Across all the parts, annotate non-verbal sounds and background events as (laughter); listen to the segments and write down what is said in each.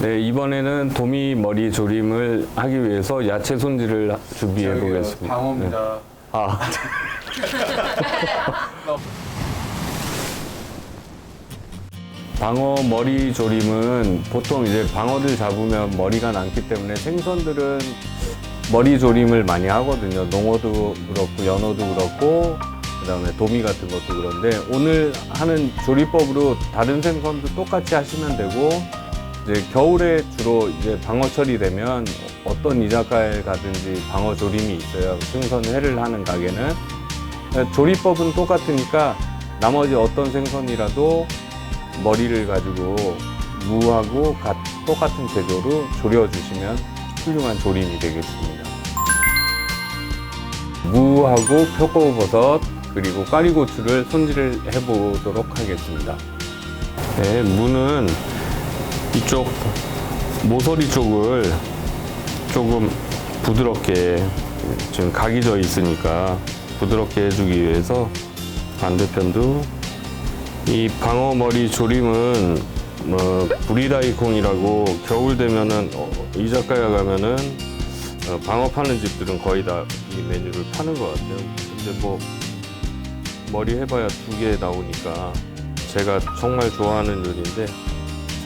네, 이번에는 도미 머리 조림을 하기 위해서 야채 손질을 준비해 보겠습니다. 네. 방어입니다. 아. (laughs) 방어 머리 조림은 보통 이제 방어를 잡으면 머리가 남기 때문에 생선들은 머리 조림을 많이 하거든요. 농어도 그렇고 연어도 그렇고 그다음에 도미 같은 것도 그런데 오늘 하는 조리법으로 다른 생선도 똑같이 하시면 되고 이제 겨울에 주로 이제 방어철이 되면 어떤 이자카야에 가든지 방어 조림이 있어요. 생선 회를 하는 가게는 조리법은 똑같으니까 나머지 어떤 생선이라도 머리를 가지고 무하고 가- 똑같은 제조로 졸여주시면 훌륭한 조림이 되겠습니다. 무하고 표고버섯 그리고 꽈리고추를 손질을 해보도록 하겠습니다. 네, 무는 이쪽 모서리 쪽을 조금 부드럽게 지금 각이 져 있으니까 부드럽게 해주기 위해서 반대편도 이 방어머리 조림은 뭐 부리다이콩이라고 겨울 되면은 어, 이자카야 가면은 어, 방어 파는 집들은 거의 다 이 메뉴를 파는 것 같아요. 근데 뭐 머리 해봐야 두 개 나오니까 제가 정말 좋아하는 요리인데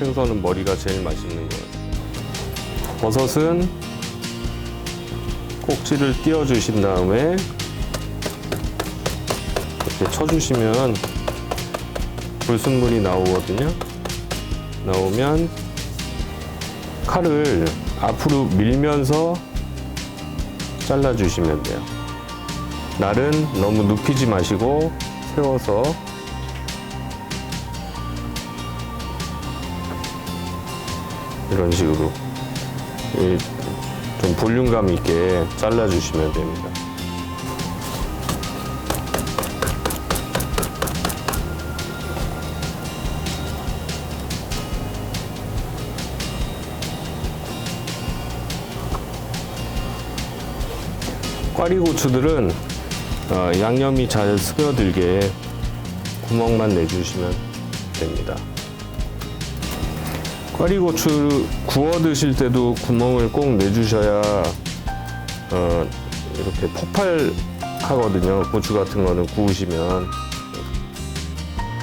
생선은 머리가 제일 맛있는 것 같아요. 버섯은 꼭지를 띄워주신 다음에 이렇게 쳐주시면 불순물이 나오거든요. 나오면 칼을 앞으로 밀면서 잘라주시면 돼요. 날은 너무 눕히지 마시고 세워서 이런 식으로 이좀 볼륨감 있게 잘라주시면 됩니다. 꽈리고추들은 어, 양념이 잘 스며들게 구멍만 내주시면 됩니다. 꽈리고추 구워 드실 때도 구멍을 꼭 내주셔야 어, 이렇게 폭발하거든요. 고추 같은 거는 구우시면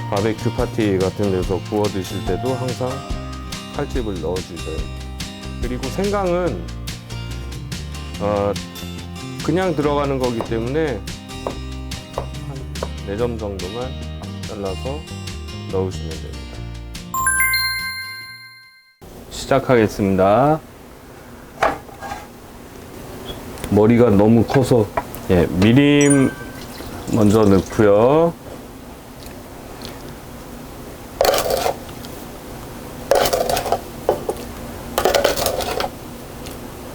바베큐 파티 같은 데서 구워 드실 때도 항상 칼집을 넣어주셔요. 그리고 생강은 어, 그냥 들어가는 거기 때문에 한 4점 정도만 잘라서 넣으시면 됩니 시작하겠습니다. 머리가 너무 커서 예, 미림 먼저 넣고요.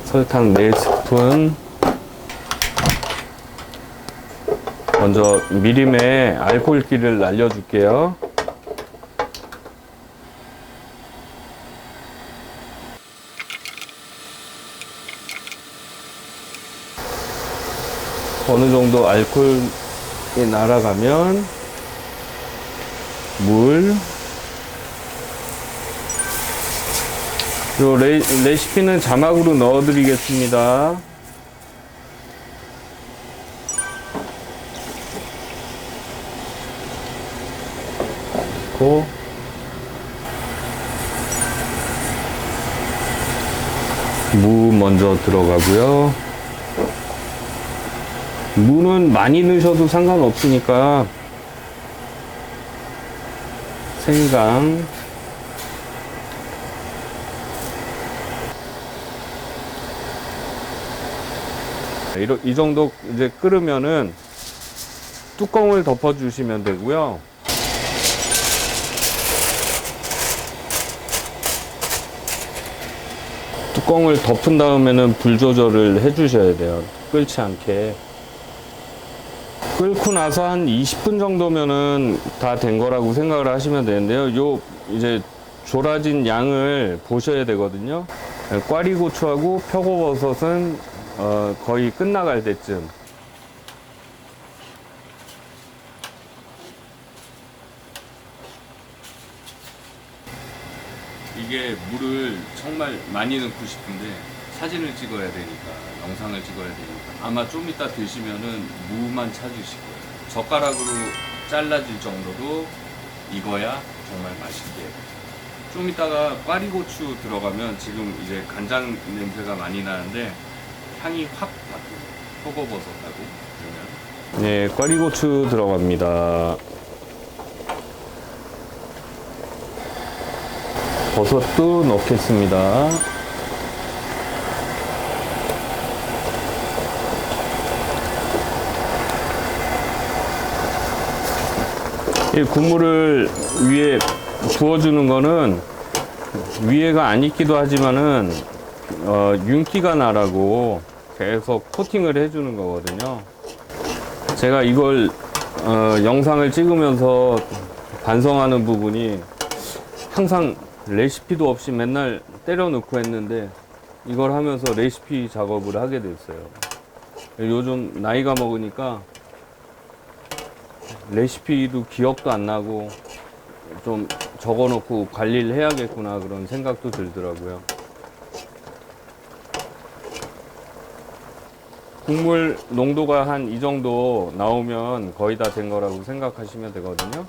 설탕 4스푼 먼저 미림에 알코올기를 날려줄게요. 어느 정도 알코올이 날아가면 물. 요 레, 레시피는 자막으로 넣어 드리겠습니다. 고무 먼저 들어가고요. 무는 많이 넣으셔도 상관없으니까 생강 이 정도 이제 끓으면은 뚜껑을 덮어 주시면 되고요. 뚜껑을 덮은 다음에는 불 조절을 해 주셔야 돼요. 끓지 않게. 끓고 나서 한 20분 정도면은 다 된 거라고 생각을 하시면 되는데요. 요 이제 졸아진 양을 보셔야 되거든요. 꽈리고추하고 표고버섯은 어, 거의 끝나갈 때쯤 이게 물을 정말 많이 넣고 싶은데 사진을 찍어야 되니까 영상을 찍어야 되니까 아마 좀 이따 드시면은 무만 찾으실 거예요. 젓가락으로 잘라질 정도로 익어야 정말 맛있게. 좀 이따가 꽈리고추 들어가면 지금 이제 간장 냄새가 많이 나는데 향이 확 바뀌어요. 표고버섯하고 그러면. 네, 꽈리고추 들어갑니다. 버섯도 넣겠습니다. 이 국물을 위에 부어주는 거는 위에가 안 익기도 하지만은 어, 윤기가 나라고 계속 코팅을 해주는 거거든요. 제가 이걸 어, 영상을 찍으면서 반성하는 부분이 항상 레시피도 없이 맨날 때려 넣고 했는데 이걸 하면서 레시피 작업을 하게 됐어요. 요즘 나이가 먹으니까 레시피도 기억도 안 나고 좀 적어놓고 관리를 해야겠구나 그런 생각도 들더라고요. 국물 농도가 한 이 정도 나오면 거의 다 된 거라고 생각하시면 되거든요.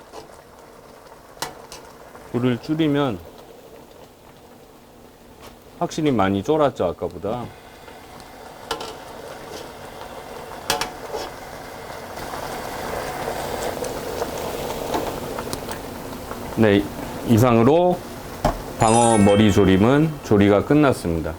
불을 줄이면 확실히 많이 쫄았죠 아까보다. 네, 이상으로 방어 머리 조림은 조리가 끝났습니다.